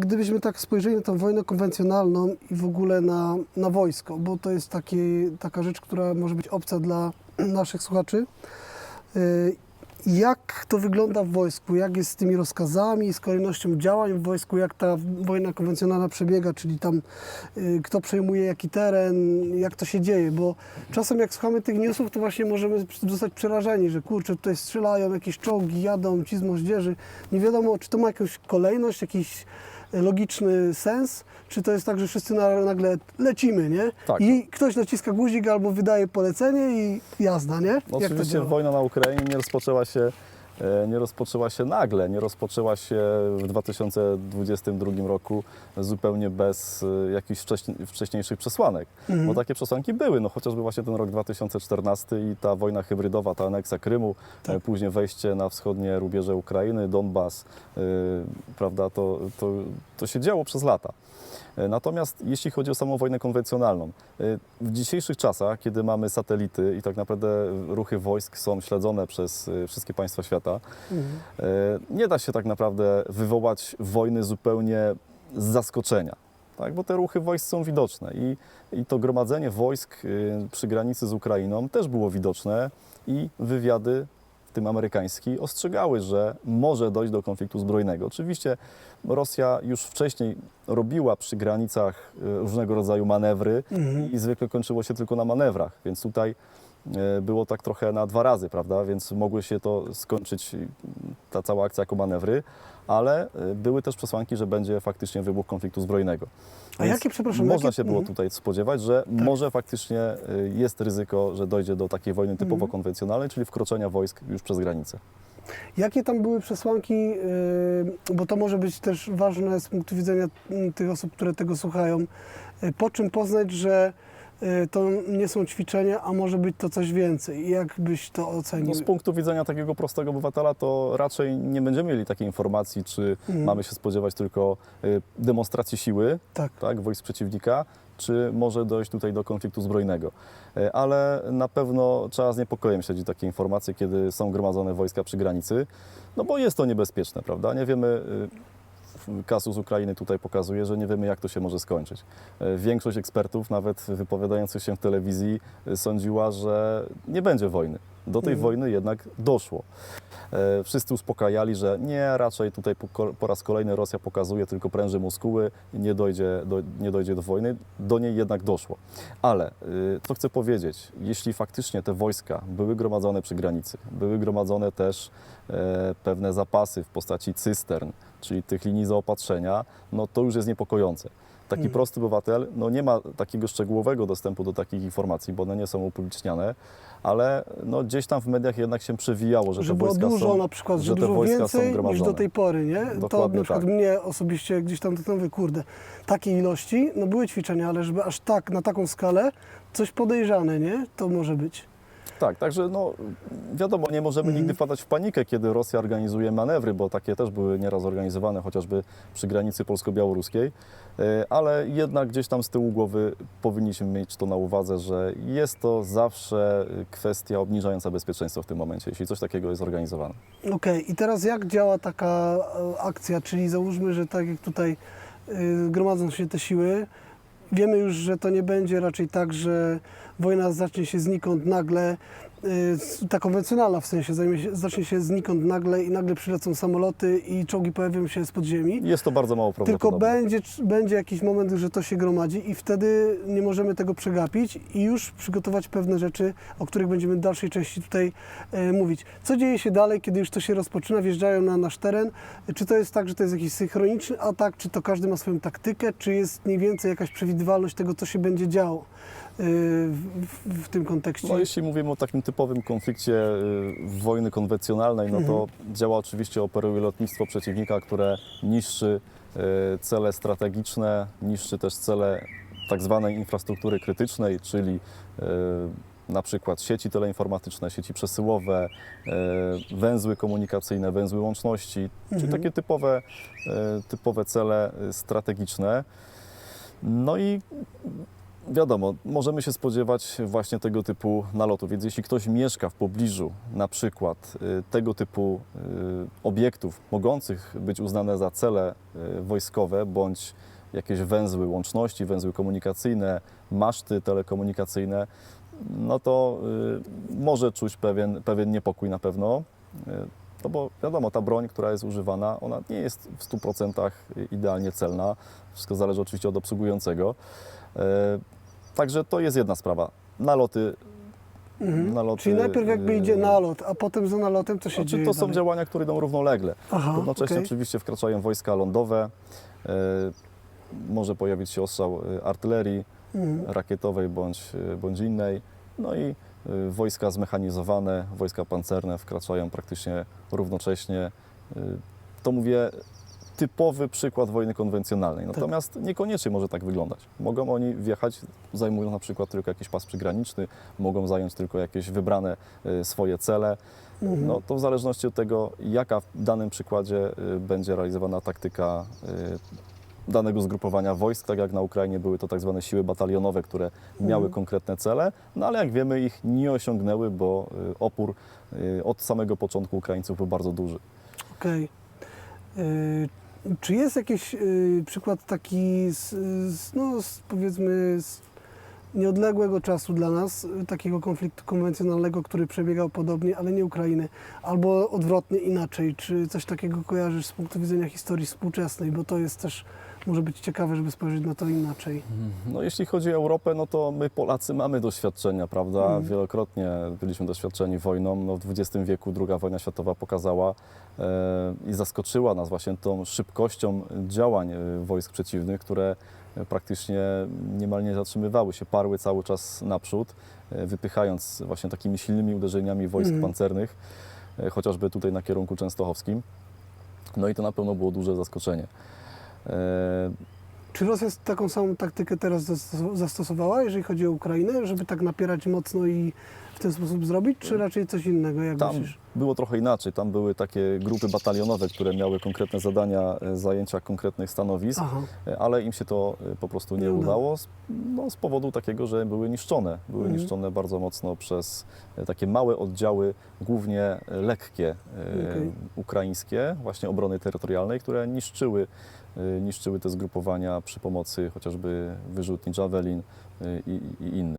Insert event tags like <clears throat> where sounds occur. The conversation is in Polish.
Gdybyśmy tak spojrzeli na tę wojnę konwencjonalną i w ogóle na, na wojsko, bo to jest taki, taka rzecz, która może być obca dla <clears throat> naszych słuchaczy. Y, Jak to wygląda w wojsku? Jak jest z tymi rozkazami, z kolejnością działań w wojsku? Jak ta wojna konwencjonalna przebiega? Czyli tam y, kto przejmuje jaki teren? Jak to się dzieje? Bo czasem jak słuchamy tych newsów, to właśnie możemy zostać przerażeni, że kurczę, tutaj strzelają, jakieś czołgi jadą, ci z moździerzy. Nie wiadomo, czy to ma jakąś kolejność, jakiś logiczny sens, czy to jest tak, że wszyscy na, nagle lecimy, nie? Tak. I ktoś naciska guzik albo wydaje polecenie i jazda, nie? No Jak to oczywiście działa? wojna na Ukrainie nie rozpoczęła się, nie rozpoczęła się nagle, nie rozpoczęła się w 2022 roku zupełnie bez e, jakichś wcześni- wcześniejszych przesłanek. Mhm. Bo takie przesłanki były, no chociażby właśnie ten rok 2014 i ta wojna hybrydowa, ta aneksja Krymu, Tak. e, później wejście na wschodnie rubieże Ukrainy, Donbas, e, prawda, to, to, to się działo przez lata. E, Natomiast jeśli chodzi o samą wojnę konwencjonalną, e, w dzisiejszych czasach, kiedy mamy satelity i tak naprawdę ruchy wojsk są śledzone przez e, wszystkie państwa świata, Mhm. nie da się tak naprawdę wywołać wojny zupełnie z zaskoczenia. Tak, bo te ruchy wojsk są widoczne i, i to gromadzenie wojsk przy granicy z Ukrainą też było widoczne i wywiady, w tym amerykański, ostrzegały, że może dojść do konfliktu zbrojnego. Oczywiście Rosja już wcześniej robiła przy granicach y, różnego rodzaju manewry Mhm. i zwykle kończyło się tylko na manewrach, więc tutaj e, było tak trochę na dwa razy, prawda? Więc mogły się to skończyć, ta cała akcja jako manewry, ale e, były też przesłanki, że będzie faktycznie wybuch konfliktu zbrojnego. A Więc jakie, przepraszam, Można jakie- się było mhm. tutaj spodziewać, że może faktycznie y, jest ryzyko, że dojdzie do takiej wojny typowo Mhm. konwencjonalnej, czyli wkroczenia wojsk już przez granicę. Jakie tam były przesłanki, yy, bo to może być też ważne z punktu widzenia mm, tych osób, które tego słuchają, po czym poznać, że to nie są ćwiczenia, a może być to coś więcej? Jak byś to ocenił? No, z punktu widzenia takiego prostego obywatela to raczej nie będziemy mieli takiej informacji, czy Mhm. mamy się spodziewać tylko y, demonstracji siły, Tak. tak, wojsk przeciwnika, czy może dojść tutaj do konfliktu zbrojnego. E, Ale na pewno trzeba z niepokojem śledzić takie informacje, kiedy są gromadzone wojska przy granicy, no bo jest to niebezpieczne, prawda? Nie wiemy, y, kasus Ukrainy tutaj pokazuje, że nie wiemy, jak to się może skończyć. E, Większość ekspertów, nawet wypowiadających się w telewizji, y, sądziła, że nie będzie wojny. Do tej Mhm. wojny jednak doszło. E, Wszyscy uspokajali, że nie, raczej tutaj po, raz kolejny Rosja pokazuje, tylko pręży muskuły nie dojdzie do, nie dojdzie do wojny. Do niej jednak doszło. Ale co chcę powiedzieć, jeśli faktycznie te wojska były gromadzone przy granicy, były gromadzone też e, pewne zapasy w postaci cystern, czyli tych linii zaopatrzenia, no to już jest niepokojące. Taki Mhm. prosty obywatel no nie ma takiego szczegółowego dostępu do takich informacji, bo one nie są upubliczniane, ale no gdzieś tam w mediach jednak się przewijało, że, że te wojska dużo są, na przykład, że, że dużo więcej niż do tej pory, nie? to Dokładnie na przykład tak. mnie osobiście gdzieś tam tak mówię, kurde, takiej ilości, no były ćwiczenia, ale żeby aż tak, na taką skalę, coś podejrzane, nie? To może być. Tak, także no, wiadomo, nie możemy Mhm. nigdy wpadać w panikę, kiedy Rosja organizuje manewry, bo takie też były nieraz organizowane, chociażby przy granicy polsko-białoruskiej, E, ale jednak gdzieś tam z tyłu głowy powinniśmy mieć to na uwadze, że jest to zawsze kwestia obniżająca bezpieczeństwo w tym momencie, jeśli coś takiego jest organizowane. Okej, i teraz jak działa taka e, akcja? Czyli załóżmy, że tak jak tutaj y, gromadzą się te siły, wiemy już, że to nie będzie raczej tak, że wojna zacznie się znikąd nagle, ta konwencjonalna w sensie, się, zacznie się znikąd nagle i nagle przylecą samoloty i czołgi pojawią się spod ziemi. Jest to bardzo mało Tylko będzie, będzie jakiś moment, że to się gromadzi i wtedy nie możemy tego przegapić i już przygotować pewne rzeczy, o których będziemy w dalszej części tutaj e, mówić. Co dzieje się dalej, kiedy już to się rozpoczyna, wjeżdżają na nasz teren? Czy to jest tak, że to jest jakiś synchroniczny atak, czy to każdy ma swoją taktykę, czy jest mniej więcej jakaś przewidywalność tego, co się będzie działo e, w, w, w tym kontekście? No, jeśli mówimy o takim typowym konflikcie y, wojny konwencjonalnej, no to działa oczywiście, operuje lotnictwo przeciwnika, które niszczy y, cele strategiczne, niszczy też cele tak zwanej infrastruktury krytycznej, czyli y, na przykład sieci teleinformatyczne, sieci przesyłowe, węzły komunikacyjne, węzły łączności, czyli Mhm. takie typowe, typowe cele strategiczne. No i wiadomo, możemy się spodziewać właśnie tego typu nalotów, więc jeśli ktoś mieszka w pobliżu na przykład y, tego typu y, obiektów mogących być uznane za cele y, wojskowe bądź jakieś węzły łączności, węzły komunikacyjne, maszty telekomunikacyjne, no to może czuć pewien, pewien niepokój na pewno. No bo wiadomo, ta broń, która jest używana, ona nie jest w 100% idealnie celna. Wszystko zależy oczywiście od obsługującego. E, Także to jest jedna sprawa. Naloty. Mhm. naloty Czyli najpierw jakby idzie e, nalot, a potem za nalotem co się Znaczy, dzieje to są dalej? działania, które idą równolegle. Aha, Równocześnie okej. oczywiście wkraczają wojska lądowe. E, może pojawić się ostrzał e, artylerii Mhm. rakietowej bądź, bądź innej. No i e, wojska zmechanizowane, wojska pancerne wkraczają praktycznie równocześnie. E, To mówię typowy przykład wojny konwencjonalnej. Tak. Natomiast niekoniecznie może tak wyglądać. Mogą oni wjechać, zajmując na przykład tylko jakiś pas przygraniczny, mogą zająć tylko jakieś wybrane e, swoje cele. Mhm. No, to w zależności od tego, jaka w danym przykładzie y, będzie realizowana taktyka y, danego zgrupowania wojsk, tak jak na Ukrainie były to tak zwane siły batalionowe, które miały Mhm. konkretne cele, no ale jak wiemy ich nie osiągnęły, bo y, opór y, od samego początku Ukraińców był bardzo duży. Okej. Y, Czy jest jakiś y, przykład taki, z, z, no, z, powiedzmy, z nieodległego czasu dla nas, y, takiego konfliktu konwencjonalnego, który przebiegał podobnie, ale nie Ukrainy, albo odwrotnie inaczej? Czy coś takiego kojarzysz z punktu widzenia historii współczesnej? Bo to jest też, może być ciekawe, żeby spojrzeć na to inaczej. No, jeśli chodzi o Europę, no to my Polacy mamy doświadczenia, prawda? Mhm. Wielokrotnie byliśmy doświadczeni wojną. No, w XX wieku II wojna światowa pokazała e, i zaskoczyła nas właśnie tą szybkością działań e, wojsk przeciwnych, które praktycznie niemal nie zatrzymywały się, parły cały czas naprzód, e, wypychając właśnie takimi silnymi uderzeniami wojsk Mhm. pancernych, e, chociażby tutaj na kierunku częstochowskim. No i to na pewno było duże zaskoczenie. Czy Rosja taką samą taktykę teraz zastos- zastosowała, jeżeli chodzi o Ukrainę, żeby tak napierać mocno i w ten sposób zrobić, czy raczej coś innego, jak Tam myślisz? było trochę inaczej. Tam były takie grupy batalionowe, które miały konkretne zadania e, zajęcia konkretnych stanowisk, Aha, e, ale im się to e, po prostu nie Nie udało. no, z powodu takiego, że były niszczone. Były Mhm. niszczone bardzo mocno przez takie małe oddziały, głównie lekkie Okej. ukraińskie, właśnie obrony terytorialnej, które niszczyły, niszczyły te zgrupowania przy pomocy chociażby wyrzutni Javelin e, i, i innych.